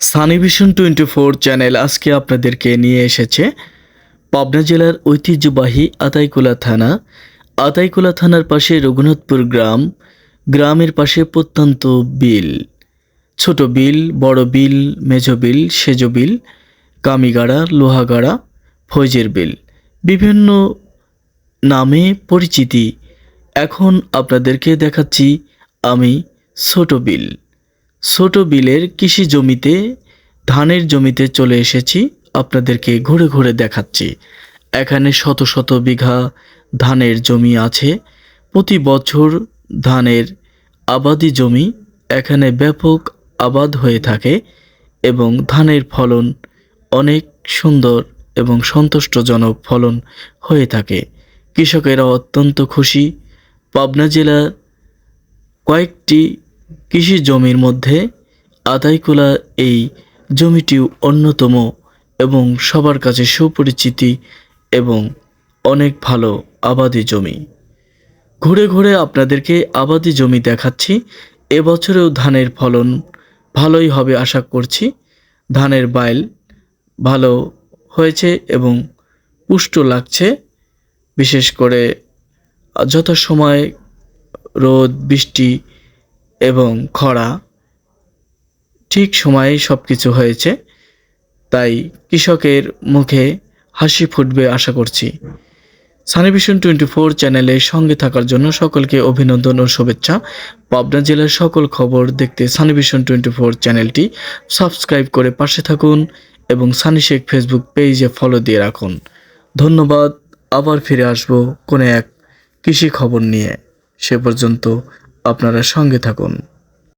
সানিভিশন twenty four channel আজকে আপনাদেরকে নিয়ে এসেছে পাবনা জেলার ঐতিহ্যবাহী আতাইকুলা থানা। আতাইকুলা থানার পাশে রঘুনাথপুর গ্রাম, গ্রামের পাশে প্রত্যন্ত বিল। ছোট বিল, বড় বিল মেজ বিল, সেজ বিল, কামিগাড়া, লোহাগাড়া, ফৈজের বিল। বিভিন্ন নামে পরিচিতি। এখন আপনাদেরকে দেখাচ্ছি আমি ছোট বিল। ছোট বিলের কৃষি জমিতে, ধানের জমিতে চলে এসেছি, আপনাদেরকে ঘুরে ঘুরে দেখাচ্ছি। এখানে শত শত বিঘা ধানের জমি আছে। প্রতি বছর ধানের আবাদি জমি এখানে ব্যাপক আবাদ হয়ে থাকে এবং ধানের ফলন অনেক সুন্দর এবং সন্তুষ্টজনক ফলন হয়ে থাকে। কৃষকেরা অত্যন্ত খুশি। পাবনা জেলার কয়েকটি কৃষি জমির মধ্যে আদাইকুলা এই জমিটি অন্যতম এবং সবার কাছে সুপরিচিতি এবং অনেক ভালো আবাদি জমি। ঘুরে ঘুরে আপনাদেরকে আবাদি জমি দেখাচ্ছি। এবছরেও ধানের ফলন ভালোই হবে আশা করছি। ধানের বাইল ভালো হয়েছে এবং পুষ্ট লাগছে। বিশেষ করে যথাসময় রোদ, বৃষ্টি এবং খরা ঠিক সময়ে সব কিছু হয়েছে। তাই কৃষকের মুখে হাসি ফুটবে আশা করছি। সানিভিশন টোয়েন্টি ফোর চ্যানেলের সঙ্গে থাকার জন্য সকলকে অভিনন্দন ও শুভেচ্ছা। পাবনা জেলার সকল খবর দেখতে সানিভিশন টোয়েন্টি ফোর চ্যানেলটি সাবস্ক্রাইব করে পাশে থাকুন এবং সানি শেখ ফেসবুক পেজে ফলো দিয়ে রাখুন। ধন্যবাদ। আবার ফিরে আসব কোনো এক কৃষি খবর নিয়ে। সে পর্যন্ত আপনারা সঙ্গে থাকুন।